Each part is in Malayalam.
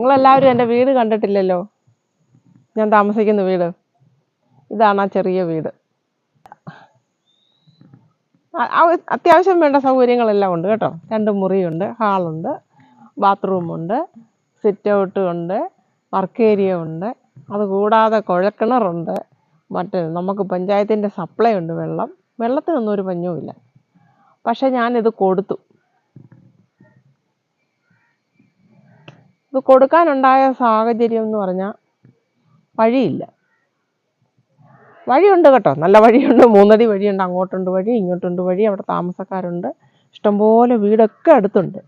നിങ്ങളെല്ലാവരും എന്റെ വീട് കണ്ടിട്ടില്ലല്ലോ. ഞാൻ താമസിക്കുന്ന വീട്. ഇതാണ് ആ ചെറിയ വീട്. അത്യാവശ്യം വേണ്ട സൗകര്യങ്ങളെല്ലാം ഉണ്ട് കേട്ടോ. രണ്ട് മുറിയുണ്ട് ഹാളുണ്ട് ബാത്റൂമുണ്ട് സിറ്റ് ഔട്ട് ഉണ്ട് വർക്ക് ഏരിയ ഉണ്ട് അതുകൂടാതെ കുഴൽക്കിണറുണ്ട്. മറ്റ് നമുക്ക് പഞ്ചായത്തിന്റെ സപ്ലൈ ഉണ്ട് വെള്ളം. വെള്ളത്തിനൊന്നും ഒരു പഞ്ഞവുമില്ല പക്ഷെ ഞാനിത് കൊടുത്തു. ഇത് കൊടുക്കാനുണ്ടായ സാഹചര്യം എന്ന് പറഞ്ഞാൽ വഴിയില്ല. വഴിയുണ്ട് കേട്ടോ. നല്ല വഴിയുണ്ട്. മൂന്നടി വഴിയുണ്ട്. അങ്ങോട്ടുണ്ട് വഴി ഇങ്ങോട്ടുണ്ട് വഴി. അവിടെ താമസക്കാരുണ്ട്. ഇഷ്ടംപോലെ വീടൊക്കെ അടുത്തുണ്ട്.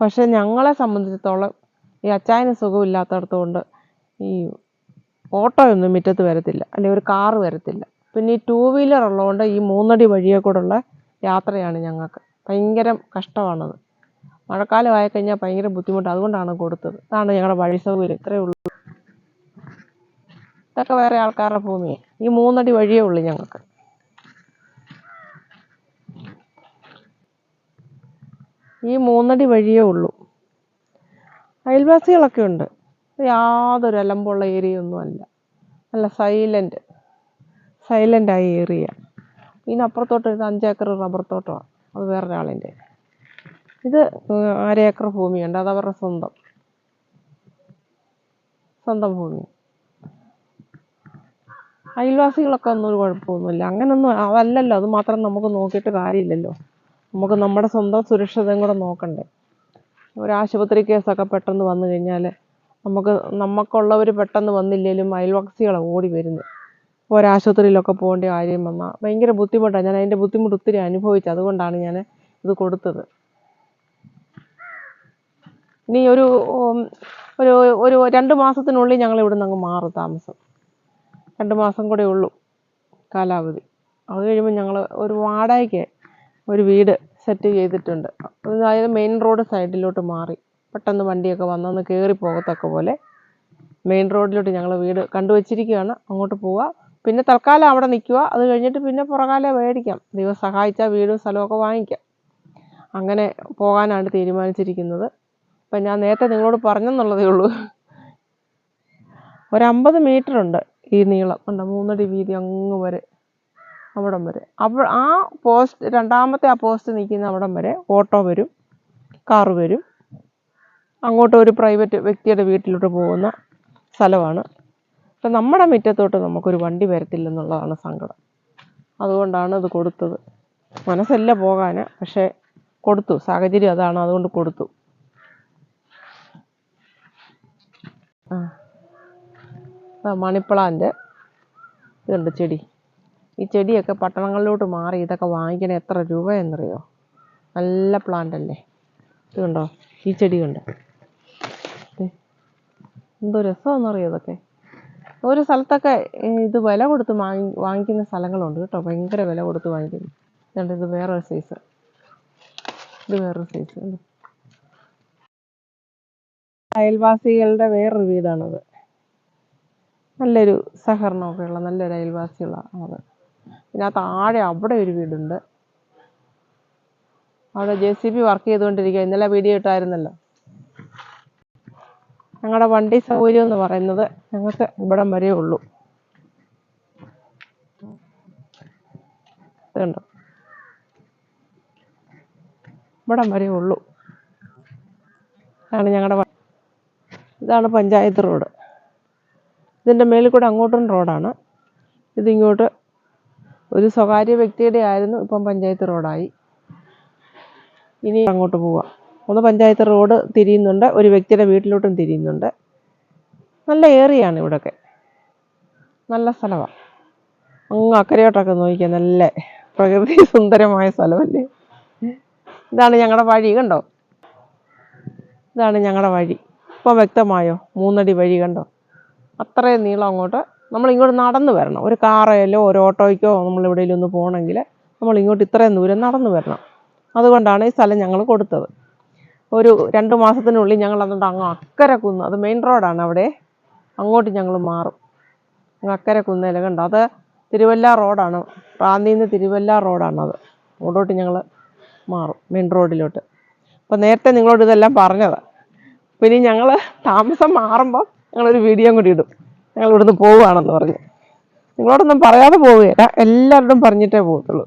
പക്ഷെ ഞങ്ങളെ സംബന്ധിച്ചിടത്തോളം ഈ അച്ചായന് സുഖമില്ലാത്തടത്ത് കൊണ്ട് ഈ ഓട്ടോയൊന്നും മുറ്റത്ത് വരത്തില്ല. അല്ലെങ്കിൽ ഒരു കാറ് വരത്തില്ല. പിന്നെ ഈ ടൂ വീലർ ഉള്ളതുകൊണ്ട് ഈ മൂന്നടി വഴിയെ കൂടെയുള്ള യാത്രയാണ് ഞങ്ങൾക്ക് ഭയങ്കര കഷ്ടമാണത്. മഴക്കാലം ആയി കഴിഞ്ഞാൽ ഭയങ്കര ബുദ്ധിമുട്ട്. അതുകൊണ്ടാണ് കൊടുത്തത്. അതാണ് ഞങ്ങളുടെ വഴി സൗകര്യം. ഇത്രയേ ഉള്ളൂ. ഇതൊക്കെ വേറെ ആൾക്കാരുടെ ഭൂമിയെ. ഈ മൂന്നടി വഴിയേ ഉള്ളൂ ഞങ്ങൾക്ക്. ഈ മൂന്നടി വഴിയേ ഉള്ളൂ. അയൽവാസികളൊക്കെ ഉണ്ട്. യാതൊരു അലമ്പുള്ള ഏരിയ ഒന്നും അല്ല നല്ല സൈലന്റ് സൈലന്റായ ഏരിയ. ഇതിനപ്പുറത്തോട്ട് ഒരു അഞ്ചേക്കർ റബ്ബർ തോട്ടമാണ്. അത് വേറൊരാളിന്റെ ഇത് അര ഏക്കർ ഭൂമിയുണ്ട്. അവരുടെ സ്വന്തം. സ്വന്തം ഭൂമി. അയൽവാസികളൊക്കെ ഒന്നും ഒരു കുഴപ്പമൊന്നുമില്ല. അങ്ങനൊന്നും അതല്ലല്ലോ അത് മാത്രം നമുക്ക് നോക്കിയിട്ട് കാര്യമില്ലല്ലോ. നമുക്ക് നമ്മുടെ സ്വന്തം സുരക്ഷിതയും കൂടെ നോക്കണ്ടേ. ഒരു ആശുപത്രി കേസൊക്കെ പെട്ടെന്ന് വന്നു കഴിഞ്ഞാൽ നമുക്ക് നമുക്കുള്ളവർ പെട്ടെന്ന് വന്നില്ലെങ്കിലും അയൽവാസികളാണ് ഓടി വരുന്നത് ഒരാശുപത്രിയിലൊക്കെ പോകേണ്ട കാര്യം വന്നാൽ ഭയങ്കര ബുദ്ധിമുട്ടാണ് ഞാൻ അതിന്റെ ബുദ്ധിമുട്ട് ഒത്തിരി അനുഭവിച്ചു. അതുകൊണ്ടാണ് ഞാൻ ഇത് കൊടുത്തത്. ഇനി ഒരു ഒരു ഒരു രണ്ട് മാസത്തിനുള്ളിൽ ഞങ്ങൾ ഇവിടെ നിന്ന് അങ്ങ് മാറും താമസം. രണ്ട് മാസം കൂടെ ഉള്ളൂ കാലാവധി. അത് കഴിയുമ്പോൾ ഞങ്ങൾ ഒരു വാടകയ്ക്ക് ഒരു വീട് സെറ്റ് ചെയ്തിട്ടുണ്ട്. അതായത് മെയിൻ റോഡ് സൈഡിലോട്ട് മാറി. പെട്ടെന്ന് വണ്ടിയൊക്കെ വന്നൊന്ന് കയറി പോകത്തക്ക പോലെ മെയിൻ റോഡിലോട്ട് ഞങ്ങൾ വീട് കണ്ടുവച്ചിരിക്കുകയാണ്. അങ്ങോട്ട് പോവുക പിന്നെ തൽക്കാലം അവിടെ നിൽക്കുക. അത് കഴിഞ്ഞിട്ട് പിന്നെ പുറകാലെ മേടിക്കാം. ദൈവം സഹായിച്ചാൽ വീടും സ്ഥലമൊക്കെ വാങ്ങിക്കാം. അങ്ങനെ പോകാനാണ് തീരുമാനിച്ചിരിക്കുന്നത്. അപ്പം ഞാൻ നേരത്തെ നിങ്ങളോട് പറഞ്ഞെന്നുള്ളതേ ഉള്ളൂ. ഒരമ്പത് മീറ്റർ ഉണ്ട് ഈ നീളം. ഉണ്ട് മൂന്നടി വീതി അങ്ങ് വരെ. അവിടം വരെ. അപ്പോൾ ആ പോസ്റ്റ് രണ്ടാമത്തെ ആ പോസ്റ്റ് നിൽക്കുന്ന അവിടം വരെ ഓട്ടോ വരും കാർ വരും. അങ്ങോട്ട് ഒരു പ്രൈവറ്റ് വ്യക്തിയുടെ വീട്ടിലോട്ട് പോകുന്ന സ്ഥലമാണ്. അപ്പം നമ്മുടെ മുറ്റത്തോട്ട് നമുക്കൊരു വണ്ടി വരത്തില്ലെന്നുള്ളതാണ് സങ്കടം. അതുകൊണ്ടാണ് ഇത് കൊടുത്തത്. മനസ്സല്ല പോകാൻ പക്ഷേ കൊടുത്തു. സാഹചര്യം അതാണ് അതുകൊണ്ട് കൊടുത്തു. ആ. മണിപ്ലാന്റ്. ഇതുണ്ട് ചെടി. ഈ ചെടിയൊക്കെ പട്ടണങ്ങളിലോട്ട് മാറി ഇതൊക്കെ വാങ്ങിക്കണ എത്ര രൂപയെന്നറിയോ? നല്ല പ്ലാന്റ് അല്ലേ ഇത് കണ്ടോ ഈ ചെടി കണ്ടോ എന്തോ രസമാണെന്നറിയോ ഇതൊക്കെ? ഒരു സ്ഥലത്തൊക്കെ ഇത് വില കൊടുത്ത് വാങ്ങി വാങ്ങിക്കുന്ന സ്ഥലങ്ങളുണ്ട് കേട്ടോ. ഭയങ്കര വില കൊടുത്ത് വാങ്ങിക്കുന്നു. ഇതുണ്ട് ഇത് വേറൊരു സൈസ് ഇത് വേറൊരു സൈസ് അയൽവാസികളുടെ വേറൊരു വീടാണത്. നല്ലൊരു സഹകരണമൊക്കെ ഉള്ള നല്ലൊരു അയൽവാസികളാണ് അത് പിന്നെ ആ താഴെ അവിടെ ഒരു വീടുണ്ട്. അവിടെ ജെ സി ബി വർക്ക് ചെയ്തുകൊണ്ടിരിക്കുക ഇന്നലെ വീഡിയോ ഇട്ടായിരുന്നല്ലോ. ഞങ്ങളുടെ വണ്ടി സൗകര്യം എന്ന് പറയുന്നത് ഞങ്ങൾക്ക് ഇവിടം വരെ ഉള്ളൂ. ഇവിടം വരെ ഉള്ളൂ. ആണ് ഞങ്ങളുടെ ഇതാണ് പഞ്ചായത്ത് റോഡ്. ഇതിന്റെ മേളിൽ കൂടെ അങ്ങോട്ടും റോഡാണ്. ഇതിങ്ങോട്ട് ഒരു സ്വകാര്യ വ്യക്തിയുടെ ആയിരുന്നു ഇപ്പം പഞ്ചായത്ത് റോഡായി. ഇനി അങ്ങോട്ട് പോവാം. ഒന്ന് പഞ്ചായത്ത് റോഡ് തിരിയുന്നുണ്ട് ഒരു വ്യക്തിയുടെ വീട്ടിലോട്ടും തിരിയുന്നുണ്ട്. നല്ല ഏറിയാണ് ഇവിടെയൊക്കെ നല്ല സ്ഥലമാണ് അങ്ങ് അക്കരയോട്ടൊക്കെ നോക്കിയാൽ നല്ല പ്രകൃതി സുന്ദരമായ സ്ഥലമല്ലേ? ഇതാണ് ഞങ്ങളുടെ വഴി കണ്ടോ? ഇതാണ് ഞങ്ങളുടെ വഴി. ഇപ്പോൾ വ്യക്തമായോ? മൂന്നടി വഴി കണ്ടോ? അത്രയും നീളം അങ്ങോട്ട് നമ്മൾ ഇങ്ങോട്ട് നടന്നു വരണം. ഒരു കാറയിലോ ഒരു ഓട്ടോയ്ക്കോ നമ്മൾ എവിടെയെങ്കിലും ഒന്ന് പോകണമെങ്കിൽ നമ്മൾ ഇങ്ങോട്ട് ഇത്രയും ദൂരം നടന്നു വരണം. അതുകൊണ്ടാണ് ഈ സ്ഥലം ഞങ്ങൾ കൊടുത്തത്. ഒരു രണ്ട് മാസത്തിനുള്ളിൽ ഞങ്ങൾ അതുകൊണ്ട് അങ്ങ് അക്കരെ കുന്ന് അത് മെയിൻ റോഡാണ് അവിടെ അങ്ങോട്ട് ഞങ്ങൾ മാറും. അങ്ങ് അക്കരെ കുന്നേല കണ്ടോ? അത് തിരുവല്ല റോഡാണ്. റാന്നിയിൽ നിന്ന് തിരുവല്ല റോഡാണത് അങ്ങോട്ടോട്ട് ഞങ്ങൾ മാറും മെയിൻ റോഡിലോട്ട്. അപ്പോൾ നേരത്തെ നിങ്ങളോട് ഇതെല്ലാം പറഞ്ഞതാണ് പിന്നെ ഞങ്ങൾ താമസം മാറുമ്പോൾ ഞങ്ങളൊരു വീഡിയോ കൂടി ഇടും. ഞങ്ങൾ ഇവിടുന്ന് പോവുകയാണെന്ന് പറഞ്ഞു. നിങ്ങളോടൊന്നും പറയാതെ പോവുകയില്ല എല്ലാവരോടും പറഞ്ഞിട്ടേ പോകത്തുള്ളൂ.